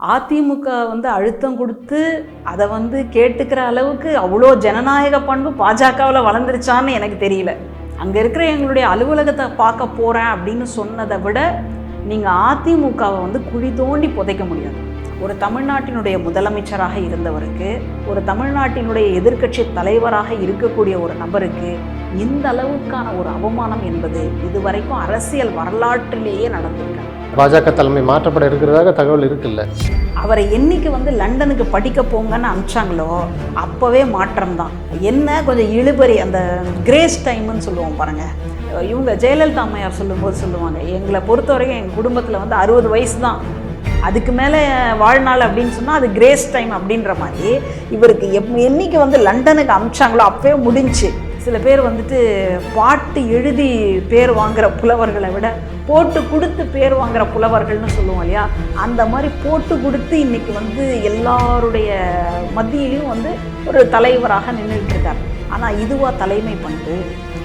அதிமுக வந்து அழுத்தம் கொடுத்து அதை வந்து கேட்டுக்கிற அளவுக்கு அவ்வளோ ஜனநாயக பண்பு பாஜகவில் வளர்ந்துருச்சான்னு எனக்கு தெரியல. அங்கே இருக்கிற எங்களுடைய அலுவலகத்தை பார்க்க போகிறேன் அப்படின்னு சொன்னதை விட நீங்கள் அதிமுகவை வந்து குழி தோண்டி புதைக்க முடியாது. ஒரு தமிழ்நாட்டினுடைய முதலமைச்சராக இருந்தவருக்கு ஒரு தமிழ்நாட்டினுடைய எதிர்க்கட்சி தலைவராக இருக்கக்கூடிய ஒரு நபருக்கு இந்த அளவுக்கான ஒரு அவமானம் என்பது இதுவரைக்கும் அரசியல் வரலாற்றிலேயே நடந்திருக்காங்க பாஜக தலைமை மாற்றப்பட இருக்கிறதாக தகவல் இருக்குல்ல? அவரை என்னைக்கு வந்து லண்டனுக்கு படிக்க போங்கன்னு அனுப்பிச்சாங்களோ அப்போவே மாற்றம் தான் என்ன கொஞ்சம் இழுபறி அந்த கிரேஸ் டைம்னு சொல்லுவோம் பாருங்க. இவங்க ஜெயலலிதா அம்மையார் சொல்லும்போது சொல்லுவாங்க எங்களை பொறுத்த வரைக்கும் எங்கள் குடும்பத்தில் வந்து அறுபது வயசு தான் அதுக்கு மேலே வாழ்நாள் அப்படின்னு சொன்னால் அது கிரேஸ் டைம் அப்படின்ற மாதிரி இவருக்கு எப் என்னைக்கு வந்து லண்டனுக்கு அனுப்பிச்சாங்களோ அப்போவே முடிஞ்சுச்சு சில பேர் வந்துட்டு பாட்டு எழுதி பேர் வாங்குற புலவர்களை விட போட்டு கொடுத்து பேர் வாங்குற புலவர்கள்னு சொல்லுவோம் இல்லையா? அந்த மாதிரி போட்டு கொடுத்து இன்றைக்கி வந்து எல்லாருடைய மத்தியிலையும் வந்து ஒரு தலைவராக நின்றுட்டு இருக்கார் ஆனால் இதுவாக தலைமை பண்பு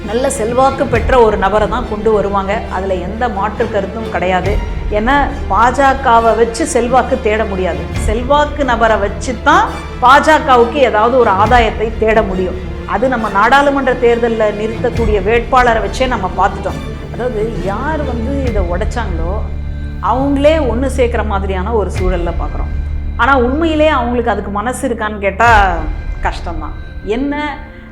நல்ல செல்வாக்கு பெற்ற ஒரு நபரை தான் கொண்டு வருவாங்க. அதில் எந்த மாற்று கருத்தும் கிடையாது. ஏன்னா பாஜகவை வச்சு செல்வாக்கு தேட முடியாது. செல்வாக்கு நபரை வச்சு தான் பாஜகவுக்கு ஏதாவது ஒரு ஆதாயத்தை தேட முடியும். அது நம்ம நாடாளுமன்ற தேர்தலில் நிறுத்தக்கூடிய வேட்பாளரை வச்சே நம்ம பார்த்துட்டோம். அதாவது யார் வந்து இதை உடைச்சாங்களோ அவங்களே ஒன்று சேர்க்குற மாதிரியான ஒரு சூழலில் பார்க்குறோம். ஆனால் உண்மையிலே அவங்களுக்கு அதுக்கு மனசு இருக்கான்னு கேட்டால் கஷ்டம்தான். என்ன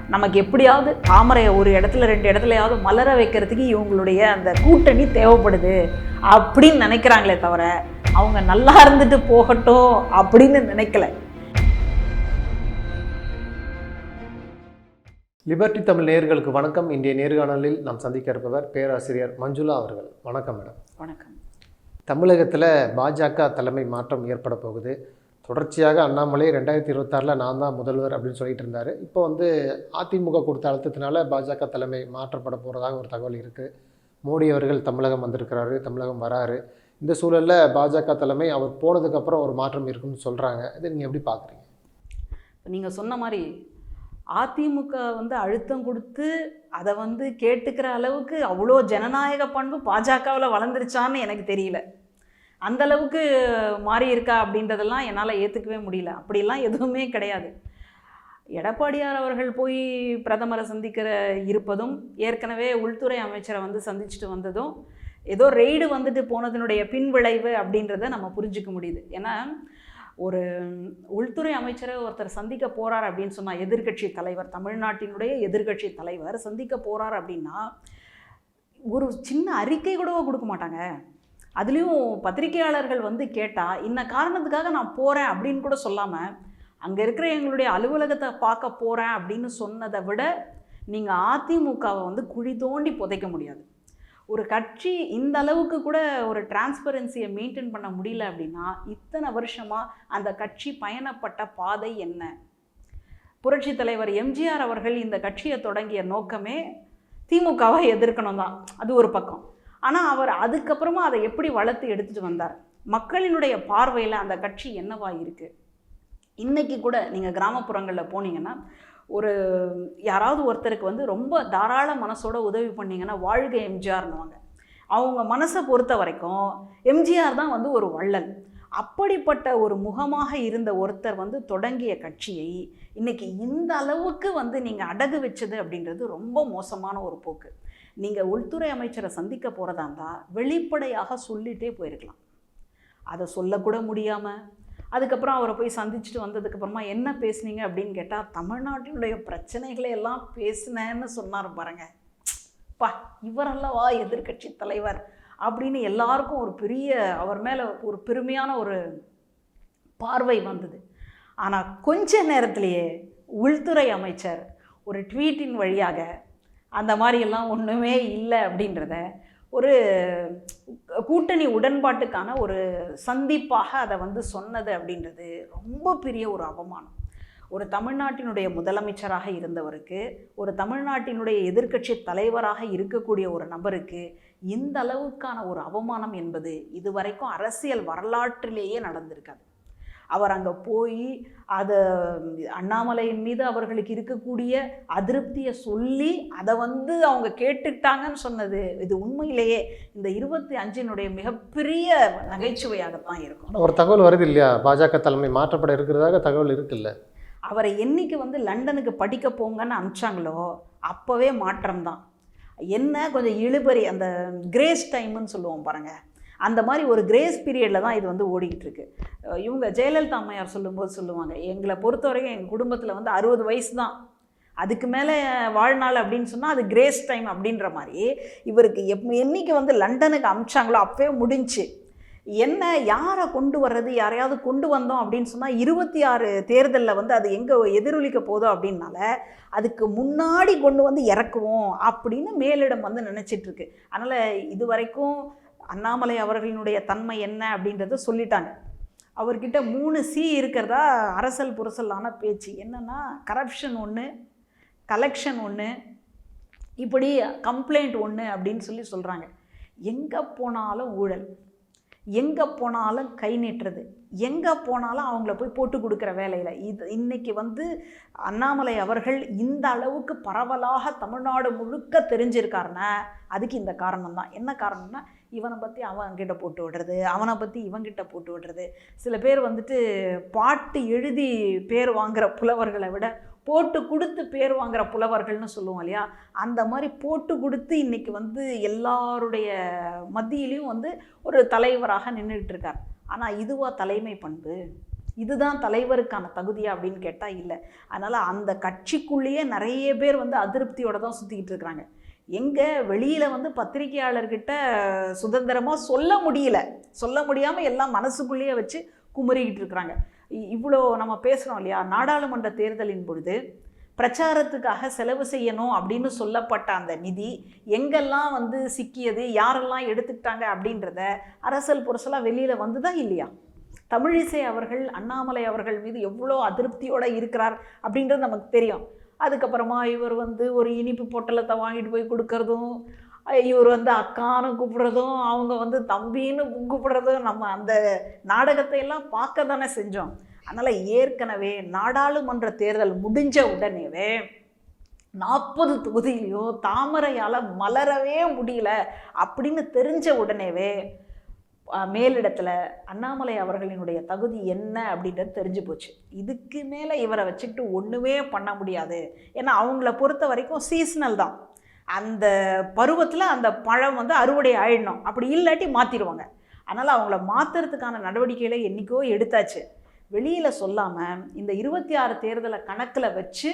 நமக்கு எப்படியாவது தாமரையை ஒரு இடத்துல ரெண்டு இடத்துலையாவது மலர வைக்கிறதுக்கு இவங்களுடைய அந்த கூட்டணி தேவைப்படுது அப்படின்னு நினைக்கிறாங்களே தவிர அவங்க நல்லா இருந்துட்டு போகட்டும் அப்படின்னு நினைக்கல. லிபர்டி தமிழ் நேயர்களுக்கு வணக்கம். இன்றைய நேர்காணலில் நாம் சந்திக்க இருப்பவர் பேராசிரியர் மஞ்சுளா அவர்கள். வணக்கம் மேடம். வணக்கம். தமிழகத்தில் பாஜக தலைமை மாற்றம் ஏற்பட போகுது. தொடர்ச்சியாக அண்ணாமலை ரெண்டாயிரத்தி இருபத்தாறில் நான் தான் முதல்வர் அப்படின்னு சொல்லிட்டு இருந்தார். இப்போ வந்து அதிமுக கொடுத்த அழுத்தத்தினால பாஜக தலைமை மாற்றப்பட போகிறதாக ஒரு தகவல் இருக்குது மோடி அவர்கள் தமிழகம் வந்திருக்கிறாரு தமிழகம் வராரு. இந்த சூழலில் பாஜக தலைமை அவர் போனதுக்கப்புறம் ஒரு மாற்றம் இருக்குன்னு சொல்கிறாங்க இதை நீங்கள் எப்படி பார்க்குறீங்க நீங்கள் சொன்ன மாதிரி அதிமுக வந்து அழுத்தம் கொடுத்து அதை வந்து கேட்டுக்கிற அளவுக்கு அவ்வளோ ஜனநாயக பண்பு பாஜகவில் வளர்ந்துருச்சான்னு எனக்கு தெரியல. அந்த அளவுக்கு மாறி இருக்கா அப்படின்றதெல்லாம் என்னால் ஏற்றுக்கவே முடியல. அப்படிலாம் எதுவுமே கிடையாது. எடப்பாடியார் அவர்கள் போய் பிரதமரை சந்திக்கிற இருப்பதும் ஏற்கனவே உள்துறை அமைச்சரை வந்து சந்திச்சுட்டு வந்ததும் ஏதோ ரெய்டு வந்துட்டு போனதனுடைய பின்விளைவு அப்படின்றத நம்ம புரிஞ்சுக்க முடியுது. ஏன்னா ஒரு உள்துறை அமைச்சரை ஒருத்தர் சந்திக்க போகிறார் அப்படின்னு சொன்னால் எதிர்க்கட்சி தலைவர் தமிழ்நாட்டினுடைய எதிர்கட்சி தலைவர் சந்திக்க போகிறார் அப்படின்னா ஒரு சின்ன அறிக்கை கூடவோ கொடுக்க மாட்டாங்க. அதுலேயும் பத்திரிகையாளர்கள் வந்து கேட்டால் இன்ன காரணத்துக்காக நான் போகிறேன் அப்படின்னு கூட சொல்லாமல் அங்கே இருக்கிற எங்களுடைய அலுவலகத்தை பார்க்க போகிறேன் அப்படின்னு சொன்னதை விட நீங்கள் அதிமுகவை வந்து குழி தோண்டி புதைக்க முடியாது. ஒரு கட்சி இந்த அளவுக்கு கூட ஒரு டிரான்ஸ்பரன்சியை மெயின்டைன் பண்ண முடியல அப்படின்னா இத்தனை வருஷமாக அந்த கட்சி பயணப்பட்ட பாதை என்ன? புரட்சி தலைவர் எம்ஜிஆர் அவர்கள் இந்த கட்சியை தொடங்கிய நோக்கமே திமுகவை எதிர்க்கணும் தான் அது ஒரு பக்கம். ஆனால் அவர் அதுக்கப்புறமா அதை எப்படி வளர்த்து எடுத்துகிட்டு வந்தார்? மக்களினுடைய பார்வையில் அந்த கட்சி என்னவா இருக்குது இன்றைக்கி கூட நீங்கள் கிராமப்புறங்களில் போனீங்கன்னா ஒரு யாராவது ஒருத்தருக்கு வந்து ரொம்ப தாராள மனசோட உதவி பண்ணிங்கன்னா வாழ்க எம்ஜிஆர்னுவாங்க அவங்க மனசை பொறுத்த வரைக்கும் எம்ஜிஆர் தான் வந்து ஒரு வள்ளல். அப்படிப்பட்ட ஒரு முகமாக இருந்த ஒருத்தர் வந்து தொடங்கிய கட்சியை இன்றைக்கி இந்த அளவுக்கு வந்து நீங்கள் அடகு வச்சது அப்படின்றது ரொம்ப மோசமான ஒரு போக்கு. நீங்கள் உள்துறை அமைச்சரை சந்திக்க போகிறதா இருந்தால் வெளிப்படையாக சொல்லிட்டே போயிருக்கலாம். அதை சொல்லக்கூட முடியாமல் அதுக்கப்புறம் அவரை போய் சந்திச்சுட்டு வந்ததுக்கப்புறமா என்ன பேசுனீங்க அப்படின்னு கேட்டால் தமிழ்நாட்டினுடைய பிரச்சனைகளை எல்லாம் பேசினேன்னு சொன்னார் பாருங்க. பா இவரல்லவா எதிர்க்கட்சி தலைவர் அப்படின்னு எல்லாருக்கும் ஒரு பெரிய அவர் மேலே ஒரு பெருமையான ஒரு பார்வை வந்தது. ஆனால் கொஞ்ச நேரத்திலேயே உள்துறை அமைச்சர் ஒரு ட்வீட்டின் வழியாக அந்த மாதிரியெல்லாம் ஒன்றுமே இல்லை அப்படின்றத ஒரு கூட்டணி உடன்பாட்டுக்கான ஒரு சந்திப்பாக அதை வந்து சொன்னது அப்படின்றது ரொம்ப பெரிய ஒரு அவமானம். ஒரு தமிழ்நாட்டினுடைய முதலமைச்சராக இருந்தவருக்கு ஒரு தமிழ்நாட்டினுடைய எதிர்க்கட்சி தலைவராக இருக்கக்கூடிய ஒரு நபருக்கு இந்த அளவுக்கான ஒரு அவமானம் என்பது இதுவரைக்கும் அரசியல் வரலாற்றிலேயே நடந்திருக்காது. அவர் அங்கே போய் அதை அண்ணாமலையின் மீது அவர்களுக்கு இருக்கக்கூடிய அதிருப்தியை சொல்லி அதை வந்து அவங்க கேட்டுக்கிட்டாங்கன்னு சொன்னது. இது உண்மையிலேயே இந்த இருபத்தி அஞ்சினுடைய மிகப்பெரிய நகைச்சுவையாகத்தான் இருக்கும். ஒரு தகவல் வருது இல்லையா? பாஜக தலைமை மாற்றப்பட இருக்கிறதாக தகவல் இருக்குல்ல? அவரை என்னைக்கு வந்து லண்டனுக்கு படிக்க போங்கன்னு அனுப்பிச்சாங்களோ அப்போவே மாற்றம் தான் என்ன கொஞ்சம் இழுபறி அந்த கிரேஸ் டைம்னு சொல்லுவோம் பாருங்க. அந்த மாதிரி ஒரு கிரேஸ் பீரியடில் தான் இது வந்து ஓடிக்கிட்டு இருக்கு இவங்க ஜெயலலிதா அம்மையார் சொல்லும்போது சொல்லுவாங்க எங்களை பொறுத்த வரைக்கும் எங்கள் குடும்பத்தில் வந்து அறுபது வயசு தான். அதுக்கு மேலே வாழ்நாள் அப்படின்னு சொன்னால் அது கிரேஸ் டைம் அப்படின்ற மாதிரி இவருக்கு எப் என்னைக்கு வந்து லண்டனுக்கு அமிச்சாங்களோ அப்போயே முடிஞ்சுச்சு என்ன யாரை கொண்டு வர்றது யாரையாவது கொண்டு வந்தோம் அப்படின்னு சொன்னால் இருபத்தி ஆறு தேர்தலில் வந்து அது எங்கே எதிரொலிக்க போதோ அப்படின்னால அதுக்கு முன்னாடி கொண்டு வந்து இறக்குவோம் அப்படின்னு மேலிடம் வந்து நினச்சிட்ருக்கு அதனால் இது வரைக்கும் அண்ணாமலை அவர்களினுடைய தன்மை என்ன அப்படின்றத சொல்லிட்டாங்க. அவர்கிட்ட மூணு சி இருக்கிறதா? அரசல் புரசலான பேச்சு. என்னென்னா கரப்ஷன் ஒன்று கலெக்ஷன் ஒன்று இப்படி கம்ப்ளைண்ட் ஒன்று அப்படின்னு சொல்லி சொல்கிறாங்க எங்கே போனாலும் ஊழல். எங்கே போனாலும் கை நீட்டுறது. எங்கே போனாலும் அவங்கள போய் போட்டு கொடுக்குற வேலையில். இது இன்றைக்கி வந்து அண்ணாமலை அவர்கள் இந்த அளவுக்கு பரவலாக தமிழ்நாடு முழுக்க தெரிஞ்சிருக்காருன்னா அதுக்கு இந்த காரணம் தான் என்ன காரணம்னா இவனை பற்றி அவன் கிட்ட போட்டு விடுறது அவனை பற்றி இவங்கிட்ட போட்டு விடுறது. சில பேர் வந்துட்டு பாட்டு எழுதி பேர் வாங்குகிற புலவர்களை விட போட்டு கொடுத்து பேர் வாங்குற புலவர்கள்னு சொல்லுவோம் இல்லையா? அந்த மாதிரி போட்டு கொடுத்து இன்றைக்கி வந்து எல்லாருடைய மத்தியிலையும் வந்து ஒரு தலைவராக நின்றுட்டு இருக்கார். ஆனால் இதுவாக தலைமை பண்பு? இதுதான் தலைவருக்கான தகுதியா அப்படின்னு கேட்டால் இல்லை. அதனால் அந்த கட்சிக்குள்ளேயே நிறைய பேர் வந்து அதிருப்தியோடு தான் சுற்றிக்கிட்டு இருக்கிறாங்க எங்கே வெளியில் வந்து பத்திரிகையாளர்கிட்ட சுதந்திரமாக சொல்ல முடியல. சொல்ல முடியாமல் எல்லாம் மனசுக்குள்ளேயே வச்சு குமுறிக்கிட்டு இருக்கிறாங்க இவ்வளோ நம்ம பேசுகிறோம் இல்லையா? நாடாளுமன்ற தேர்தலின் பொழுது பிரச்சாரத்துக்காக செலவு செய்யணும் அப்படின்னு சொல்லப்பட்ட அந்த நிதி எங்கெல்லாம் வந்து சிக்கியது யாரெல்லாம் எடுத்துக்கிட்டாங்க அப்படின்றத அரசல் புரசலாக வெளியில் வந்துதா இல்லையா? தமிழிசை அவர்கள் அண்ணாமலை அவர்கள் மீது எவ்வளோ அதிருப்தியோடு இருக்கிறார் அப்படின்றது நமக்கு தெரியும். அதுக்கப்புறமா இவர் வந்து ஒரு இனிப்பு பொட்டலத்தை வாங்கிட்டு போய் கொடுக்கறதும் இவர் வந்து அக்கான்னு கூப்பிடுறதும் அவங்க வந்து தம்பின்னு கூப்பிடுறதும் நம்ம அந்த நாடகத்தை எல்லாம் பார்க்க தானே செஞ்சோம். அதனால் ஏற்கனவே நாடாளுமன்ற தேர்தல் முடிஞ்ச உடனேவே நாற்பது தொகுதியிலையும் தாமரையால் மலரவே முடியல அப்படின்னு தெரிஞ்ச உடனேவே மேலிடத்தில் அண்ணாமலை அவர்களினுடைய தகுதி என்ன அப்படின்றது தெரிஞ்சு போச்சு. இதுக்கு மேலே இவரை வச்சுக்கிட்டு ஒன்றுமே பண்ண முடியாது. ஏன்னா அவங்கள பொறுத்த வரைக்கும் சீஸ்னல் தான். அந்த பருவத்தில் அந்த பழம் வந்து அறுவடை ஆயிடணும். அப்படி இல்லாட்டி மாற்றிடுவாங்க அதனால் அவங்கள மாற்றுறதுக்கான நடவடிக்கைகளை என்றைக்கோ எடுத்தாச்சு. வெளியில் சொல்லாமல் இந்த இருபத்தி ஆறு தேர்தலை கணக்கில் வச்சு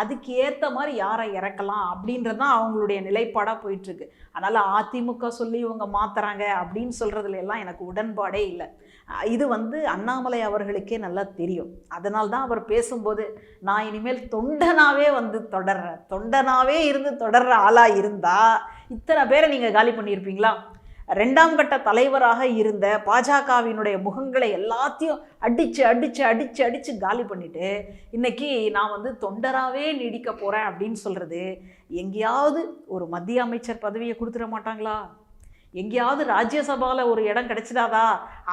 அதுக்கு ஏற்ற மாதிரி யாரை இறக்கலாம் அப்படின்றது தான் அவங்களுடைய நிலைப்பாடாக போயிட்டுருக்கு. அதனால் அதிமுக சொல்லி இவங்க மாற்றுறாங்க அப்படின்னு சொல்கிறதுல எல்லாம் எனக்கு உடன்பாடே இல்லை. இது வந்து அண்ணாமலை அவர்களுக்கே நல்லா தெரியும். அதனால தான் அவர் பேசும்போது நான் இனிமேல் தொண்டனாவே வந்து தொடர்றேன். தொண்டனாவே இருந்து தொடர்ற ஆளாக இருந்தால் இத்தனை பேரை நீங்கள் காலி பண்ணியிருப்பீங்களா? ரெண்டாம் கட்ட தலைவராக இருந்த பாஜகவினுடைய முகங்களை எல்லாத்தையும் அடித்து அடித்து அடித்து அடித்து காலி பண்ணிவிட்டு இன்றைக்கி நான் வந்து தொண்டராகவே நீடிக்க போகிறேன் அப்படின்னு சொல்கிறது எங்கேயாவது ஒரு மத்திய அமைச்சர் பதவியை கொடுத்துட மாட்டாங்களா? எங்கேயாவது ராஜ்யசபாவில் ஒரு இடம் கிடைச்சிடாதா?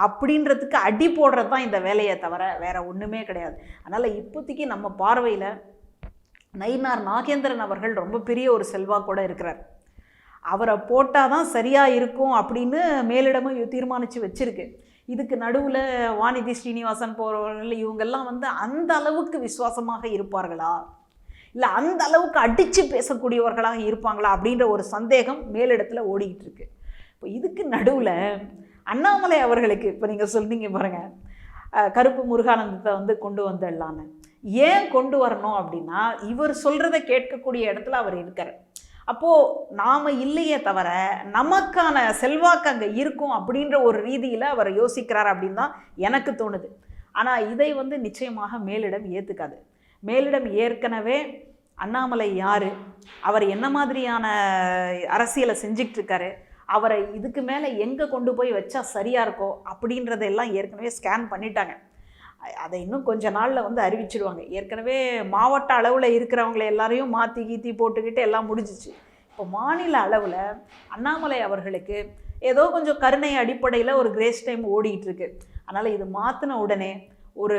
அப்படின்றதுக்கு அடி போடுறது தான் இந்த வேலையை தவிர வேறு ஒன்றுமே கிடையாது. அதனால் இப்போதைக்கு நம்ம பார்வையில் நயினார் நாகேந்திரன் அவர்கள் ரொம்ப பெரிய ஒரு செல்வாக்கோடு இருக்கிறார். அவரை போட்டால் தான் சரியாக இருக்கும் அப்படின்னு மேலிடமும் தீர்மானித்து வச்சிருக்கு. இதுக்கு நடுவில் வானிதி ஸ்ரீனிவாசன் போகிறவர்கள் இவங்கெல்லாம் வந்து அந்த அளவுக்கு விசுவாசமாக இருப்பார்களா? இல்லை அந்த அளவுக்கு அடித்து பேசக்கூடியவர்களாக இருப்பாங்களா அப்படின்ற ஒரு சந்தேகம் மேலிடத்தில் ஓடிக்கிட்டு இருக்கு. இப்போ இதுக்கு நடுவில் அண்ணாமலை அவர்களுக்கு இப்போ நீங்கள் சொன்னீங்க பாருங்கள் கருப்பு முருகானந்தத்தை வந்து கொண்டு வந்துடலான்னு. ஏன் கொண்டு வரணும் அப்படின்னா இவர் சொல்கிறத கேட்கக்கூடிய இடத்துல அவர் இருக்கார். அப்போது நாம் இல்லையே தவிர நமக்கான செல்வாக்கு அங்கே இருக்கும் அப்படின்ற ஒரு ரீதியில் அவர் யோசிக்கிறார் அப்படின்னு தான் எனக்கு தோணுது. ஆனால் இதை வந்து நிச்சயமாக மேலிடம் ஏற்றுக்காது மேலிடம் ஏற்கனவே அண்ணாமலை யார்? அவர் என்ன மாதிரியான அரசியலை செஞ்சுக்கிட்டு அவரை இதுக்கு மேலே எங்கே கொண்டு போய் வச்சா சரியாக இருக்கோ அப்படின்றதெல்லாம் ஏற்கனவே ஸ்கேன் பண்ணிட்டாங்க. அதை இன்னும் கொஞ்ச நாளில் வந்து அறிவிச்சிடுவாங்க ஏற்கனவே மாவட்ட அளவில் இருக்கிறவங்கள எல்லாரையும் மாற்றி கீத்தி போட்டுக்கிட்டு எல்லாம் முடிஞ்சிச்சு. இப்போ மாநில அளவில் அண்ணாமலை அவர்களுக்கு ஏதோ கொஞ்சம் கருணை அடிப்படையில் ஒரு கிரேஸ் டைம் ஓடிக்கிட்டு இருக்கு. அதனால் இது மாற்றின உடனே ஒரு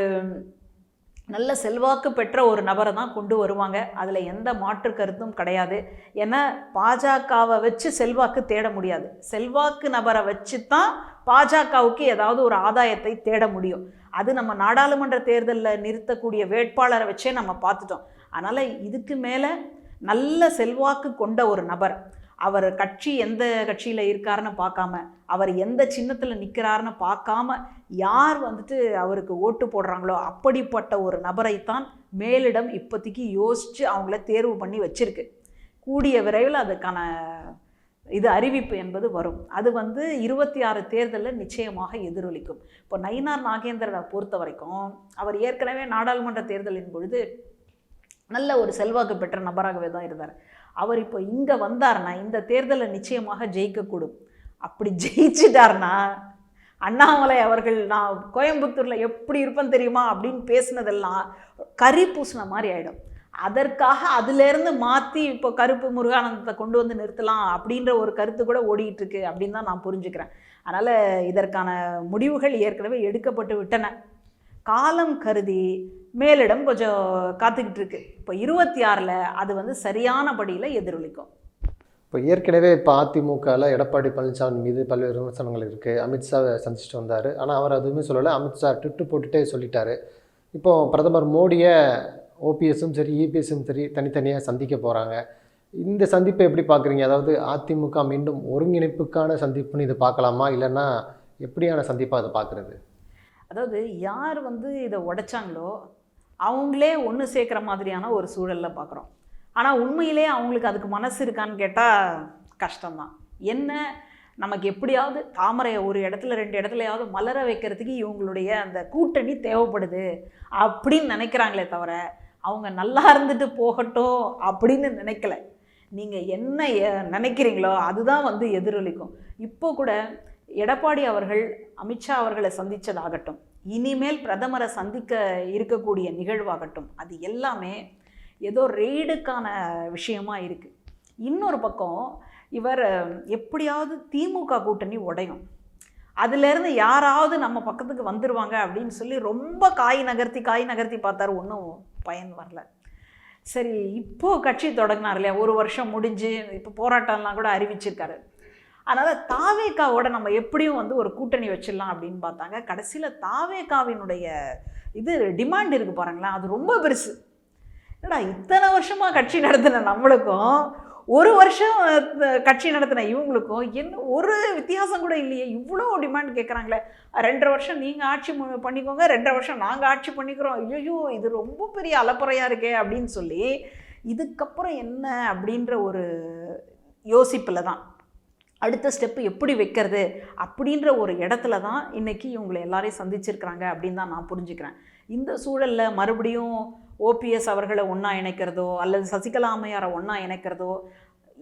நல்ல செல்வாக்கு பெற்ற ஒரு நபரை தான் கொண்டு வருவாங்க. அதில் எந்த மாற்று கருத்தும் கிடையாது. ஏன்னா பாஜகவை வச்சு செல்வாக்கு தேட முடியாது. செல்வாக்கு நபரை வச்சு தான் பாஜகவுக்கு ஏதாவது ஒரு ஆதாயத்தை தேட முடியும். அது நம்ம நாடாளுமன்ற தேர்தலில் நிறுத்தக்கூடிய வேட்பாளரை வச்சே நம்ம பார்த்துட்டோம். அதனால் இதுக்கு மேலே நல்ல செல்வாக்கு கொண்ட ஒரு நபர் அவர் கட்சி எந்த கட்சியில் இருக்காருன்னு பார்க்காம அவர் எந்த சின்னத்தில் நிற்கிறாருன்னு பார்க்காம யார் வந்துட்டு அவருக்கு ஓட்டு போடுறாங்களோ அப்படிப்பட்ட ஒரு நபரைத்தான் மேலிடம் இப்போதைக்கு யோசித்து அவங்கள தேர்வு பண்ணி வச்சுருக்கு. கூடிய விரைவில் அதுக்கான இது அறிவிப்பு என்பது வரும். அது வந்து இருபத்தி ஆறு தேர்தலில் நிச்சயமாக எதிரொலிக்கும். இப்போ நயினார் நாகேந்திரனை பொறுத்த வரைக்கும் அவர் ஏற்கனவே நாடாளுமன்ற தேர்தலின் பொழுது நல்ல ஒரு செல்வாக்கு பெற்ற நபராகவே தான் இருந்தார். அவர் இப்போ இங்கே வந்தார்னா இந்த தேர்தலில் நிச்சயமாக ஜெயிக்கக்கூடும். அப்படி ஜெயிச்சிட்டார்னா அண்ணாமலை அவர்கள் நான் கோயம்புத்தூரில் எப்படி இருப்பேன் தெரியுமா அப்படின்னு பேசினதெல்லாம் கறி பூசின மாதிரி ஆகிடும் அதற்காக அதிலேருந்து மாற்றி இப்போ கருப்பு முருகானந்தத்தை கொண்டு வந்து நிறுத்தலாம் அப்படின்ற ஒரு கருத்து கூட ஓடிட்டு அப்படின்னு தான் நான் புரிஞ்சுக்கிறேன். அதனால் இதற்கான முடிவுகள் ஏற்கனவே எடுக்கப்பட்டு விட்டன. காலம் கருதி மேலிடம் கொஞ்சம் காத்துக்கிட்டு இருக்கு. இப்போ இருபத்தி ஆறில் அது வந்து சரியான படியில் எதிரொலிக்கும். இப்போ ஏற்கனவே இப்போ அதிமுகவில் எடப்பாடி பழனிசாமி மீது பல்வேறு விமர்சனங்கள் இருக்குது அமித்ஷாவை சந்திச்சுட்டு வந்தார். ஆனால் அவர் எதுவுமே சொல்லலை. அமித்ஷா ட்விட்டு போட்டுட்டே சொல்லிட்டாரு. இப்போ பிரதமர் மோடியை ஓபிஎஸும் சரி இபிஎஸும் சரி தனித்தனியாக சந்திக்க போகிறாங்க இந்த சந்திப்பை எப்படி பார்க்குறீங்க அதாவது அதிமுக மீண்டும் ஒருங்கிணைப்புக்கான சந்திப்புன்னு இதை பார்க்கலாமா இல்லைன்னா எப்படியான சந்திப்பாக அதை பார்க்குறது அதாவது யார் வந்து இதை உடைச்சாங்களோ அவங்களே ஒன்று சேர்க்குற மாதிரியான ஒரு சூழலில் பார்க்குறோம் ஆனால் உண்மையிலே அவங்களுக்கு அதுக்கு மனசு இருக்கான்னு கேட்டால் கஷ்டம்தான். என்ன? நமக்கு எப்படியாவது தாமரையை ஒரு இடத்துல ரெண்டு இடத்துலையாவது மலர வைக்கிறதுக்கு இவங்களுடைய அந்த கூட்டணி தேவைப்படுது அப்படின்னு நினைக்கிறாங்களே தவிர அவங்க நல்லா இருந்துட்டு போகட்டும் அப்படின்னு நினைக்கல. நீங்கள் என்ன நினைக்கிறீங்களோ அதுதான் வந்து எதிரொலிக்கும். இப்போ கூட எடப்பாடி அவர்கள் அமித்ஷா அவர்களை சந்தித்ததாகட்டும் இனிமேல் பிரதமரை சந்திக்க இருக்கக்கூடிய நிகழ்வாகட்டும் அது எல்லாமே ஏதோ ரெய்டுக்கான விஷயமா இருக்குது இன்னொரு பக்கம் இவர் எப்படியாவது திமுக கூட்டணி உடையும். அதுலேருந்து யாராவது நம்ம பக்கத்துக்கு வந்துடுவாங்க அப்படின்னு சொல்லி ரொம்ப காய் நகர்த்தி காய் நகர்த்தி பார்த்தாரு. ஒன்றும் பயன் வரல. சரி இப்போது கட்சி தொடங்கினார் இல்லையா? ஒரு வருஷம் முடிஞ்சு இப்போ போராட்டம்லாம் கூட அறிவிச்சிருக்காரு. அதனால் தாவேக்காவோட நம்ம எப்படியும் வந்து ஒரு கூட்டணி வச்சிடலாம் அப்படின்னு பார்த்தாங்க. கடைசியில் தாவேக்காவினுடைய இது டிமாண்ட் இருக்குது பாருங்களேன் அது ரொம்ப பெருசு. என்னடா இத்தனை வருஷமாக கட்சி நடத்தின நம்மளுக்கும் ஒரு வருஷம் கட்சி நடத்தின இவங்களுக்கும் என்ன ஒரு வித்தியாசம் கூட இல்லையே இவ்வளோ டிமாண்ட் கேட்குறாங்களே ரெண்டரை வருஷம் நீங்கள் ஆட்சி பண்ணிக்கோங்க ரெண்டரை வருஷம் நாங்கள் ஆட்சி பண்ணிக்கிறோம். ஐயோ இது ரொம்ப பெரிய அலப்பறையாக இருக்கே அப்படின்னு சொல்லி இதுக்கப்புறம் என்ன அப்படின்ற ஒரு யோசிப்பில் தான் அடுத்த ஸ்டெப்பு எப்படி வைக்கிறது அப்படின்ற ஒரு இடத்துல தான் இன்றைக்கி இவங்களை எல்லாரையும் சந்திச்சிருக்கிறாங்க அப்படின்னு தான் நான் புரிஞ்சுக்கிறேன். இந்த சூழலில் மறுபடியும் ஓபிஎஸ் அவர்களை ஒன்றா இணைக்கிறதோ அல்லது சசிகலா அம்மையாரை ஒன்றா இணைக்கிறதோ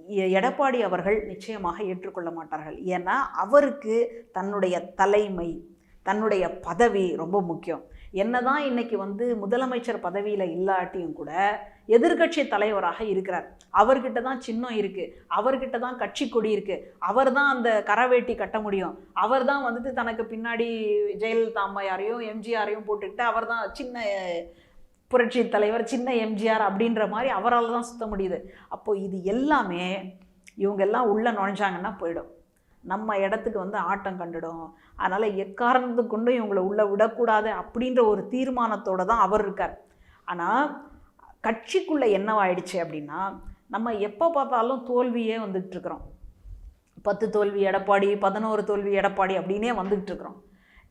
எ- எடப்பாடி அவர்கள் நிச்சயமாக ஏற்றுக்கொள்ள மாட்டார்கள். ஏன்னா அவருக்கு தன்னுடைய தலைமை தன்னுடைய பதவி ரொம்ப முக்கியம். என்னதான் இன்னைக்கு வந்து முதலமைச்சர் பதவியில் இல்லாட்டியும் கூட எதிர்க்கட்சி தலைவராக இருக்கிறார். அவர்கிட்ட தான் சின்னம் இருக்குது அவர்கிட்ட தான் கட்சி கொடி இருக்குது அவர் தான் அந்த கரவேட்டி கட்ட முடியும். அவர் தான் வந்துட்டு தனக்கு பின்னாடி ஜெயலலிதா அம்மையாரையும் எம்ஜிஆரையும் போட்டுக்கிட்டு அவர் தான் சின்ன புரட்சி தலைவர் சின்ன எம்ஜிஆர் அப்படின்ற மாதிரி அவரால் தான் சுத்த முடியுது. அப்போது இது எல்லாமே இவங்கெல்லாம் உள்ளே நுழைஞ்சாங்கன்னா போயிடும். நம்ம இடத்துக்கு வந்து ஆட்டம் கண்டுடும். அதனால் எக்காரணத்து கொண்டும் இவங்களை உள்ளே விடக்கூடாது அப்படின்ற ஒரு தீர்மானத்தோடு தான் அவர் இருக்கார். ஆனால் கட்சிக்குள்ளே என்னவாயிடுச்சு அப்படின்னா நம்ம எப்போ பார்த்தாலும் தோல்வியே வந்துகிட்ருக்குறோம் பத்து தோல்வி எடப்பாடி பதினோரு தோல்வி எடப்பாடி அப்படின்னே வந்துகிட்ருக்குறோம்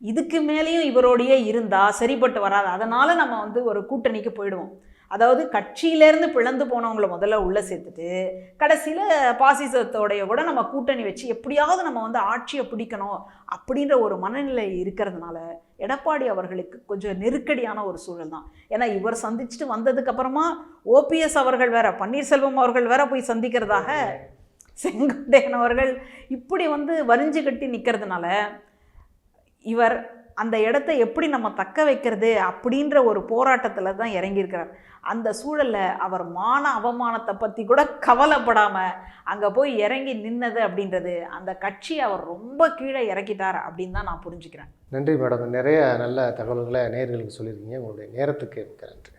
இதுக்கு மேலேயும் இவரோடையே இருந்தால் சரிப்பட்டு வராது. அதனால் நம்ம வந்து ஒரு கூட்டணிக்கு போயிடுவோம். அதாவது கட்சியிலேருந்து பிளந்து போனவங்கள முதல்ல உள்ளே சேர்த்துட்டு கடைசியில் பாசிசத்தோடைய கூட நம்ம கூட்டணி வச்சு எப்படியாவது நம்ம வந்து ஆட்சியை பிடிக்கணும் அப்படின்ற ஒரு மனநிலை இருக்கிறதுனால எடப்பாடி அவர்களுக்கு கொஞ்சம் நெருக்கடியான ஒரு சூழல் தான். ஏன்னா இவர் சந்திச்சுட்டு வந்ததுக்கப்புறமா ஓபிஎஸ் அவர்கள் வேற பன்னீர்செல்வம் அவர்கள் வேற போய் சந்திக்கிறதாக செங்கோட்டையன் அவர்கள் இப்படி வந்து வரிஞ்சு கட்டி நிற்கிறதுனால இவர் அந்த இடத்த எப்படி நம்ம தக்க வைக்கிறது அப்படின்ற ஒரு போராட்டத்தில் தான் இறங்கியிருக்கிறார். அந்த சூழலில் அவர் மான அவமானத்தை பற்றி கூட கவலைப்படாமல் அங்கே போய் இறங்கி நின்னது அப்படின்றது அந்த கட்சி அவர் ரொம்ப கீழே இறக்கிட்டார் அப்படின்னு தான் நான் புரிஞ்சுக்கிறேன். நன்றி மேடம். நிறைய நல்ல தகவல்களை நேர்களுக்கு சொல்லியிருக்கீங்க. உங்களுடைய நேரத்துக்கு நன்றி.